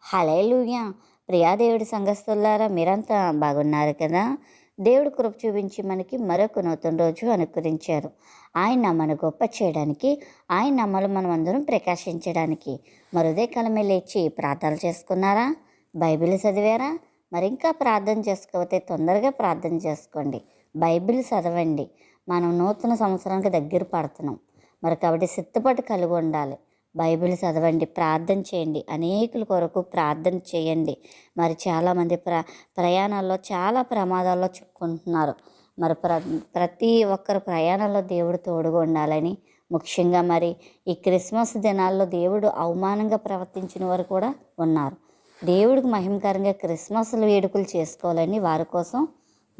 హలే లూయా ప్రియాదేవుడి సంఘస్థులారా మీరంతా బాగున్నారు కదా? దేవుడు కృప చూపించి మనకి మరొక నూతన రోజు అనుకరించారు. ఆయన మన గొప్ప చేయడానికి ఆయన నమ్మలు మనం అందరం ప్రకాశించడానికి. మరుదే కలమే లేచి ప్రార్థనలు చేసుకున్నారా? బైబిల్ చదివారా? మరి ఇంకా ప్రార్థన చేసుకోకపోతే తొందరగా ప్రార్థన చేసుకోండి. బైబిల్ చదవండి. మనం నూతన సంవత్సరానికి దగ్గర పడుతున్నాం. మరి కాబట్టి సిద్ధపడి కలిగి ఉండాలి. బైబిల్ చదవండి ప్రార్థన చేయండి. అనేకుల కొరకు ప్రార్థన చేయండి. మరి చాలామంది ప్ర ప్రయాణాల్లో చాలా ప్రమాదాల్లో చిక్కుంటున్నారు మరి ప్ర ప్రతి ఒక్కరు ప్రయాణంలో దేవుడు తోడుగా ఉండాలని ముఖ్యంగా మరి ఈ క్రిస్మస్ దినాల్లో దేవుడు అవమానంగా ప్రవర్తించిన వారు కూడా ఉన్నారు. దేవుడికి మహిమకరంగా క్రిస్మస్ వేడుకలు చేసుకోవాలని వారి కోసం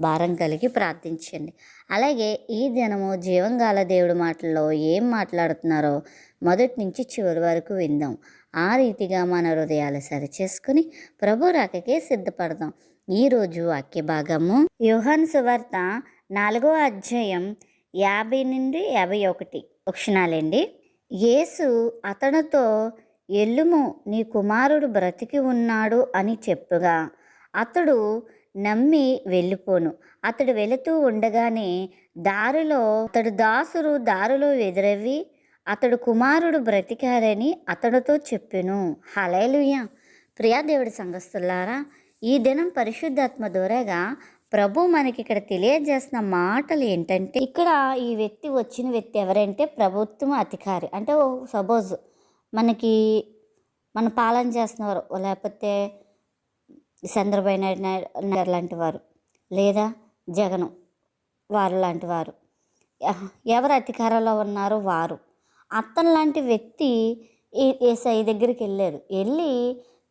భారం కలిగి ప్రార్థించండి. అలాగే ఈ దినము జీవంగాల దేవుడి మాటల్లో ఏం మాట్లాడుతున్నారో మొదటి నుంచి చివరి వరకు విందాం. ఆ రీతిగా మన హృదయాలు సరిచేసుకుని ప్రభు రాకకే సిద్ధపడదాం. ఈరోజు వాక్య భాగము యోహాన్ సువార్త నాలుగో అధ్యాయం యాభై నుండి యాభై ఒకటి. క్షణాలండి యేసు అతనితో ఎల్లుము నీ కుమారుడు బ్రతికి ఉన్నాడు అని చెప్పుగా అతడు నమ్మి వెళ్ళిపోను. అతడు వెళుతూ ఉండగానే దారిలో అతడు దాసురు దారిలో ఎదురవి అతడు కుమారుడు బ్రతికారని అతడితో చెప్పెను. హలేలుయ ప్రియాదేవుడి సంఘస్థులారా ఈ దినం పరిశుద్ధాత్మ దూరగా ప్రభు మనకి ఇక్కడ తెలియజేస్తున్న మాటలు ఏంటంటే ఇక్కడ ఈ వ్యక్తి వచ్చిన వ్యక్తి ఎవరంటే ప్రభుత్వం అధికారి. అంటే సపోజ్ మనకి మన పాలన చేస్తున్నవారు లేకపోతే చంద్రబాబు నాయుడు నాయుడు లాంటి వారు. లేదా జగను వారు లాంటి వారు. ఎవరు అధికారంలో ఉన్నారో వారు. అతను లాంటి వ్యక్తి ఏసఐ దగ్గరికి వెళ్ళారు వెళ్ళి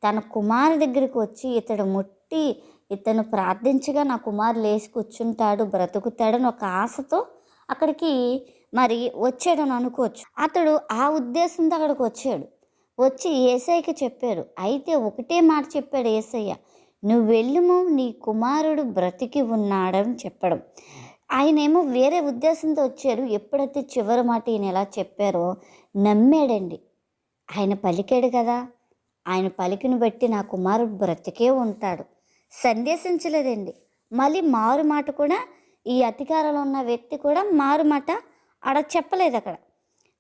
తన కుమారు దగ్గరికి వచ్చి ఇతడు ముట్టి ఇతను ప్రార్థించగా నా కుమారు లేచి కూర్చుంటాడు బ్రతుకుతాడని ఒక ఆశతో అక్కడికి మరి వచ్చాడని అనుకోవచ్చు. అతడు ఆ ఉద్దేశంతో అక్కడికి వచ్చాడు. వచ్చి ఏసైకి చెప్పాడు. అయితే ఒకటే మాట చెప్పాడు ఏసయ్య. నువ్వు వెళ్ళుము నీ కుమారుడు బ్రతికి ఉన్నాడని చెప్పడం. ఆయనేమో వేరే ఉద్దేశంతో వచ్చారు. ఎప్పుడైతే చివరి మాట ఈయన ఎలా చెప్పారో నమ్మాడండి. ఆయన పలికాడు కదా. ఆయన పలికిన బట్టి నా కుమారుడు బ్రతికే ఉంటాడు. సందేశించలేదండి. మళ్ళీ మారు మాట కూడా ఈ అధికారంలో ఉన్న వ్యక్తి కూడా మారు మాట ఆడ చెప్పలేదు అక్కడ.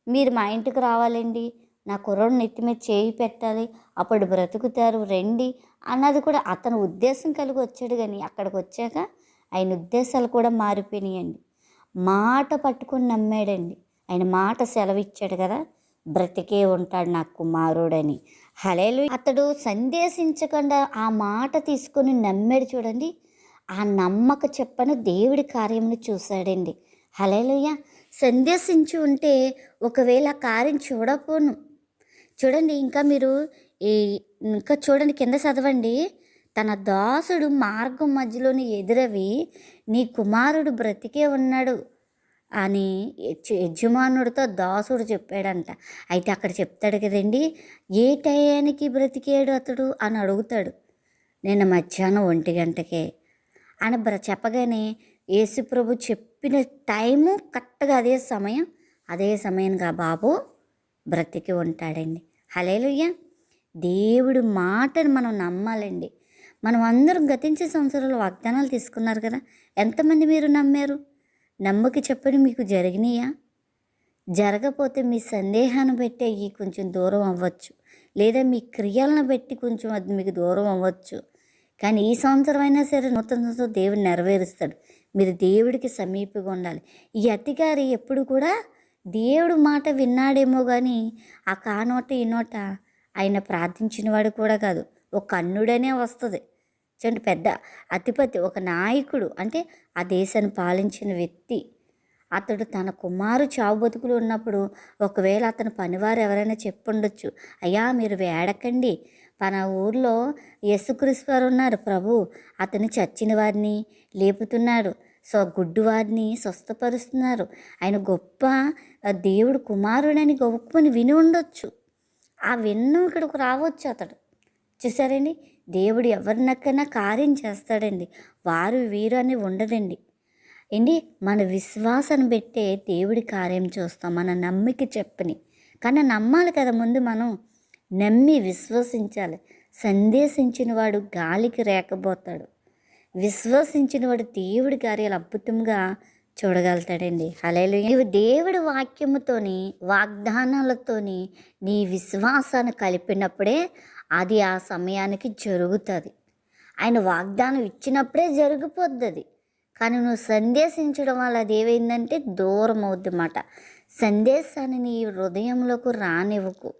మీరు మా ఇంటికి రావాలండి. నా కుర్రోడు నెత్తి మీద చేయి పెట్టాలి అప్పుడు బ్రతుకుతారు రండి అన్నది కూడా అతను ఉద్దేశం కలిగి వచ్చాడు కానీ అక్కడికి వచ్చాక ఆయన ఉద్దేశాలు కూడా మారిపోయినాయండి. మాట పట్టుకొని నమ్మాడండి. ఆయన మాట సెలవిచ్చాడు కదా బ్రతికే ఉంటాడు నా కుమారుడని. హలేలు అతడు సందేశించకుండా ఆ మాట తీసుకొని నమ్మాడు చూడండి. ఆ నమ్మక చెప్పని దేవుడి కార్యమును చూశాడండి. హలేలుయ్య సందేశించి ఉంటే ఒకవేళ ఆ కార్యం చూడపోను చూడండి ఇంకా మీరు ఈ ఇంకా చూడండి కింద చదవండి. తన దాసుడు మార్గం మధ్యలోని ఎదురవి నీ కుమారుడు బ్రతికే ఉన్నాడు అని యజమానుడితో దాసుడు చెప్పాడంట. అయితే అక్కడ చెప్తాడు కదండి ఏ టయానికి బ్రతికాడు అతడు? అని అడుగుతాడు. నిన్న మధ్యాహ్నం ఒంటి గంటకే అని బ్ర చెప్పగానే యేసుప్రభు చెప్పిన టైము కరెక్ట్గా అదే సమయం అదే సమయంగా బాబు బ్రతికి ఉంటాడండి. హలేలుయ్య దేవుడు మాటను మనం నమ్మాలండి. మనం అందరం గతించే సంవత్సరాలు వాగ్దానాలు తీసుకున్నారు కదా ఎంతమంది మీరు నమ్మారు? నమ్మక చెప్పని మీకు జరిగినాయా? జరగపోతే మీ సందేహాన్ని బట్టి అవి కొంచెం దూరం అవ్వచ్చు. లేదా మీ క్రియలను బట్టి కొంచెం అది మీకు దూరం అవ్వచ్చు. కానీ ఈ సంవత్సరం అయినా సరే నూతన దేవుడు నెరవేరుస్తాడు. మీరు దేవుడికి సమీపంగా ఉండాలి. ఈ అతికారి ఎప్పుడు కూడా దేవుడు మాట విన్నాడేమో కానీ ఆ కానోట ఈ నోట ఆయన ప్రార్థించినవాడు కూడా కాదు. ఒక కన్నుడనే వస్తుంది. చూడండి పెద్ద అతిపతి ఒక నాయకుడు అంటే ఆ దేశాన్ని పాలించిన వ్యక్తి. అతడు తన కుమారు చావు బతుకులు ఉన్నప్పుడు ఒకవేళ అతని పనివారు ఎవరైనా చెప్పుండొచ్చు అయ్యా మీరు వేడకండి. మన ఊర్లో యేసుక్రీస్తు వారు ఉన్నారు. ప్రభు అతను చచ్చిన వారిని లేపుతున్నాడు. సో గుడ్డు వారిని స్వస్థపరుస్తున్నారు. ఆయన గొప్ప దేవుడు కుమారుడని గొప్పని విని ఉండొచ్చు. ఆ విన్నం ఇక్కడికి రావచ్చు అతడు. చూసారండి దేవుడు ఎవరినక్కైనా కార్యం చేస్తాడండి. వారు వీరు అని ఉండదండి. ఏంటి? మన విశ్వాసాన్ని పెట్టే దేవుడి కార్యం చూస్తాం. మన నమ్మిక చెప్పని. కానీ నమ్మాలి కదా ముందు మనం. నమ్మి విశ్వసించాలి. సందేశించిన వాడు గాలికి రేకపోతాడు విశ్వసించిన వాడు దేవుడి కార్యాలు అద్భుతంగా చూడగలుగుతాడండి. హలేలు నీవు దేవుడి వాక్యముతోని వాగ్దానాలతోని నీ విశ్వాసాన్ని కలిపినప్పుడే అది ఆ సమయానికి జరుగుతుంది. ఆయన వాగ్దానం ఇచ్చినప్పుడే జరిగిపోద్ది అది కానీ నువ్వు సందేశించడం వల్ల అది ఏమైందంటే దూరం అవుద్ది అన్నమాట సందేశాన్ని నీ హృదయంలోకి రానివ్వకు.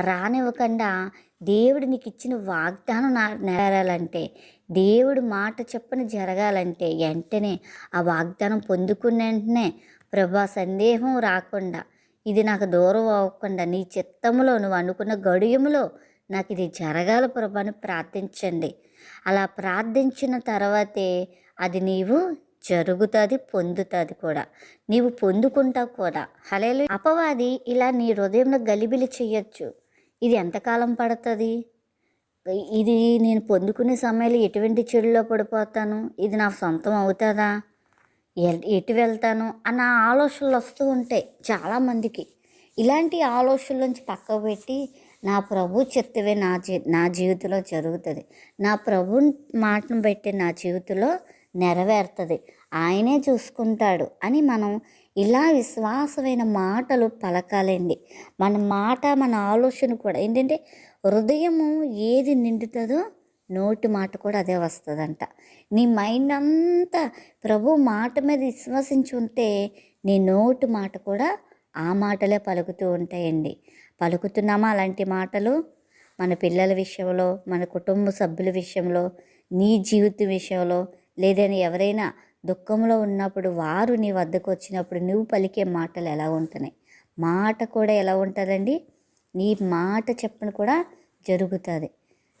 రానివ్వకుండా దేవుడు నీకు ఇచ్చిన వాగ్దానం నెరవేరాలంటే దేవుడు మాట చెప్పని జరగాలంటే వెంటనే ఆ వాగ్దానం పొందుకున్న వెంటనే ప్రభా సందేహం రాకుండా ఇది నాకు దూరం అవ్వకుండా నీ చిత్తములో నువ్వు అనుకున్న గడియములో నాకు ఇది జరగాలి ప్రభాని ప్రార్థించండి. అలా ప్రార్థించిన తర్వాతే అది నీవు జరుగుతుంది పొందుతుంది కూడా. నీవు పొందుకుంటావు కూడా. హలేలు అపవాది ఇలా నీ హృదయంలో గలిబిలి చేయొచ్చు. ఇది ఎంతకాలం పడుతుంది? ఇది నేను పొందుకునే సమయంలో ఎటువంటి చెడులో పడిపోతాను? ఇది నా సొంతం అవుతుందా? ఎటు వెళ్తాను? అన్న ఆలోచనలు వస్తూ ఉంటాయి చాలామందికి. ఇలాంటి ఆలోచనల నుంచి పక్కకు పెట్టి నా ప్రభు చెప్తేవే నా జీ నా జీవితంలో జరుగుతుంది. నా ప్రభు మాటను బట్టి నా జీవితంలో నెరవేరుతుంది. ఆయనే చూసుకుంటాడు అని మనం ఇలా విశ్వాసమైన మాటలు పలకాలండి. మన మాట మన ఆలోచన కూడా ఏంటంటే హృదయము ఏది నిండుతుందో నోటి మాట కూడా అదే వస్తుందంట. నీ మైండ్ అంతా ప్రభు మాట మీద విశ్వసించి ఉంటే నీ నోటి మాట కూడా ఆ మాటలే పలుకుతూ ఉంటాయండి. పలుకుతున్నామా అలాంటి మాటలు? మన పిల్లల విషయంలో మన కుటుంబ సభ్యుల విషయంలో నీ జీవిత విషయంలో లేదని ఎవరైనా దుఃఖంలో ఉన్నప్పుడు వారు నీ వద్దకు వచ్చినప్పుడు నువ్వు పలికే మాటలు ఎలా ఉంటున్నాయి? మాట కూడా ఎలా ఉంటుందండి? నీ మాట చెప్పని కూడా జరుగుతుంది.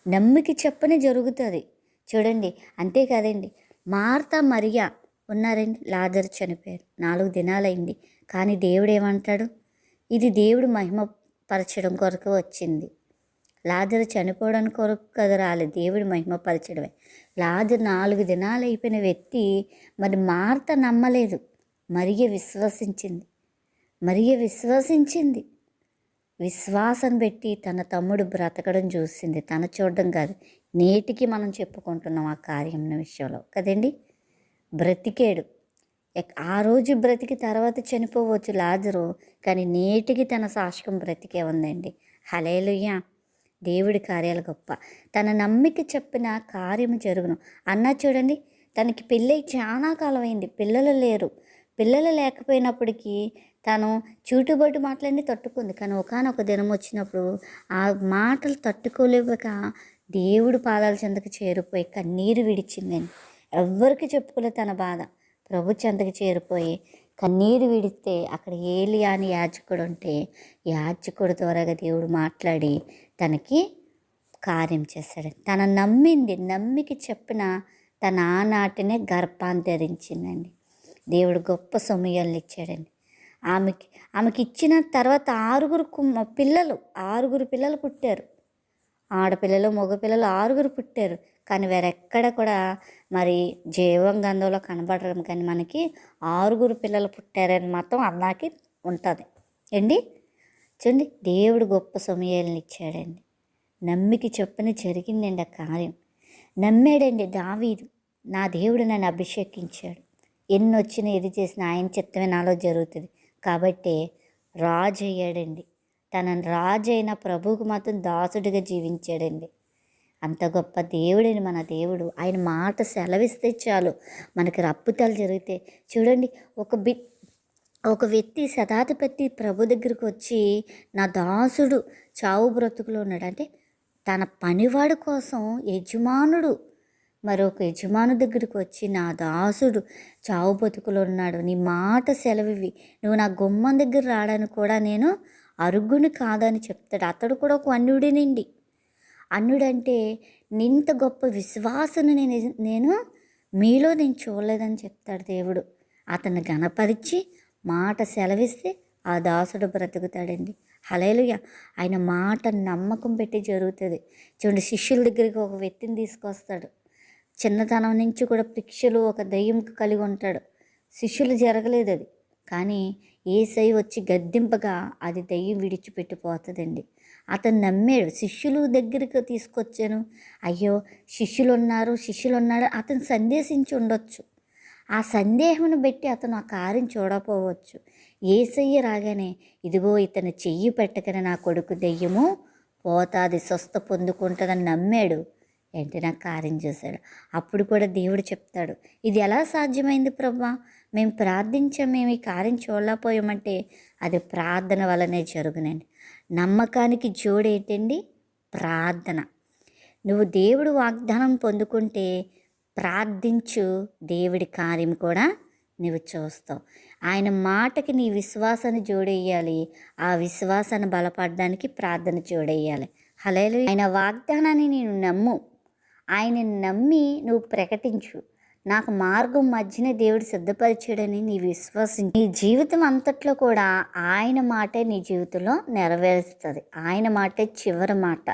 నమ్మికి చెప్పని జరుగుతుంది. చూడండి అంతేకాదండి మార్త మరియా ఉన్నారండి. లాజర్ చనిపోయారు. నాలుగు దినాలైంది. కానీ దేవుడు ఏమంటాడు? ఇది దేవుడు మహిమ పరచడం కొరకు వచ్చింది. లాజరు చనిపోవడం కొరకు కదా రాలేదు దేవుడు మహిమపరచడమే. లాజరు నాలుగు దినాలు అయిపోయిన వ్యక్తి మరి మార్త నమ్మలేదు. మరియ విశ్వసించింది. మరియ విశ్వసించింది. విశ్వాసం పెట్టి తన తమ్ముడు బ్రతకడం చూసింది. తన చూడడం కాదు నేటికి మనం చెప్పుకుంటున్నాం ఆ కార్యం విషయంలో. కదండి? బ్రతికేడు. ఆ రోజు బ్రతికి తర్వాత చనిపోవచ్చు లాజరు కానీ నేటికి తన సాక్షం బ్రతికే ఉందండి. హలేలుయ్యా దేవుడి కార్యాలు గొప్ప. తన నమ్మిక చెప్పిన కార్యము జరుగును. అన్నా చూడండి తనకి పెళ్ళై చాలా కాలం అయింది పిల్లలు లేరు. పిల్లలు లేకపోయినప్పటికీ తను చూటుబొట్టు మాటలన్నీ తట్టుకుంది. కానీ ఒకనొక దినం వచ్చినప్పుడు ఆ మాటలు తట్టుకోలేక దేవుడు పాదాల చెందకు చేరిపోయి కన్నీరు విడిచిందని. ఎవ్వరికి చెప్పుకోలేదు తన బాధ. ప్రభు చెందకు చేరిపోయి కన్నీరు విడిస్తే అక్కడ ఏలియా అని యాజకుడు ఉంటే యాజకుడు త్వరగా దేవుడు మాట్లాడి తనకి కార్యం చేశాడు తన నమ్మింది నమ్మికి చెప్పిన తన ఆనాటినే గర్భాంతరించిందండి. దేవుడు గొప్ప సమయాలను ఇచ్చాడండి. ఆమెకి ఆమెకి ఇచ్చిన తర్వాత ఆరుగురు కుమ్మ పిల్లలు ఆరుగురు పిల్లలు పుట్టారు. ఆడపిల్లలు మగపిల్లలు ఆరుగురు పుట్టారు. కానీ వేరెక్కడ కూడా మరి జీవం గంధంలో కనబడడం కానీ మనకి ఆరుగురు పిల్లలు పుట్టారని మాత్రం అన్నాకి ఉంటుంది. ఏండి? చూడండి దేవుడు గొప్ప సమయాలను ఇచ్చాడండి. నమ్మికి చెప్పని జరిగిందండి ఆ కార్యం. నమ్మాడండి దావీదు. నా దేవుడు నన్ను అభిషేకించాడు. ఎన్ని వచ్చినా ఏది చేసినా ఆయన చిత్తమే నాలో జరుగుతుంది. కాబట్టి రాజు అయ్యాడండి తన రాజైన అయిన ప్రభువుకు మాత్రం దాసుడిగా జీవించాడండి. అంత గొప్ప దేవుడని మన దేవుడు. ఆయన మాట సెలవిస్తే చాలు. మనకి అద్భుతాలు జరిగితే చూడండి ఒక బి ఒక వ్యక్తి శతాధిపతి ప్రభు దగ్గరికి వచ్చి నా దాసుడు చావు బ్రతుకులో ఉన్నాడు. అంటే తన పనివాడు కోసం యజమానుడు మరొక యజమాను దగ్గరికి వచ్చి నా దాసుడు చావు బ్రతుకులో ఉన్నాడు. నీ మాట సెలవివి. నువ్వు నా గుమ్మం దగ్గర రావడానికి కూడా నేను అరుగుని కాదని చెప్తాడు. అతడు కూడా ఒక అన్యుడినండి. అన్నుడంటే నింత గొప్ప విశ్వాసను నేను నేను మీలో నేను చూడలేదని చెప్తాడు దేవుడు. అతన్ని గణపరిచి మాట సెలవిస్తే ఆ దాసుడు బ్రతుకుతాడండి. హలేలుయ ఆయన మాట నమ్మకం పెట్టి జరుగుతుంది. చూడండి శిష్యుల దగ్గరికి ఒక వ్యక్తిని తీసుకొస్తాడు. చిన్నతనం నుంచి కూడా పిక్షలు ఒక దయ్యం కలిగి ఉంటాడు. శిష్యులు జరగలేదు అది. కానీ ఏసై వచ్చి గద్దింపగా అది దయ్యం విడిచిపెట్టిపోతుందండి. అతను నమ్మాడు శిష్యులు దగ్గరికి తీసుకొచ్చాను. అయ్యో శిష్యులు ఉన్నారు శిష్యులు ఉన్నారు అతను సందేశించి ఉండొచ్చు. ఆ సందేహమును బట్టి అతను ఆ కార్యం చూడకపోవచ్చు. ఏసయ్య రాగానే ఇదిగో ఇతను చెయ్యి పెట్టకనే నా కొడుకు దెయ్యము పోతాది స్వస్థ పొందుకుంటుందని నమ్మాడు. వెంటనే ఆ కార్యం చేశాడు? అప్పుడు కూడా దేవుడు చెప్తాడు ఇది ఎలా సాధ్యమైంది ప్రభా? మేము ప్రార్థించాం మేము ఈ కార్యం చూడలేకపోయామంటే అది ప్రార్థన వల్లనే జరుగునండి. నమ్మకానికి జోడేంటండి ప్రార్థన. నువ్వు దేవుడు వాగ్దానం పొందుకుంటే ప్రార్థించు దేవుడి కార్యం కూడా నువ్వు చూస్తావు. ఆయన మాటకి నీ విశ్వాసాన్ని జోడేయాలి ఆ విశ్వాసాన్ని బలపడడానికి ప్రార్థన జోడేయాలి. హలేలు ఆయన వాగ్దానాన్ని నేను నమ్ము. ఆయన నమ్మి నువ్వు ప్రకటించు. నాకు మార్గం మధ్యన దేవుడు సిద్ధపరిచాడని నీ విశ్వాసం. నీ జీవితం అంతట్లో కూడా ఆయన మాటే నీ జీవితంలో నెరవేరుస్తుంది. ఆయన మాటే చివరి మాట.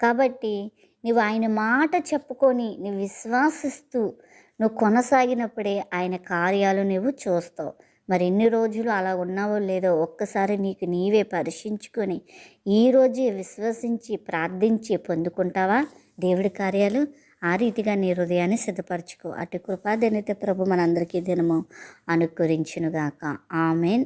కాబట్టి నువ్వు ఆయన మాట చెప్పుకొని నువ్వు విశ్వాసిస్తూ నువ్వు కొనసాగినప్పుడే ఆయన కార్యాలు నువ్వు చూస్తావు. మరి ఎన్ని రోజులు అలా ఉన్నావో లేదో ఒక్కసారి నీకు నీవే పరీక్షించుకొని ఈరోజే విశ్వసించి ప్రార్థించి పొందుకుంటావా? దేవుడి కార్యాలు ఆ రీతిగా నీ హృదయాన్ని సిద్ధపరచుకో. అటు కృపాదనిత ప్రభు మనందరికీ దినము అనుకరించునుగాక. ఆమెన్.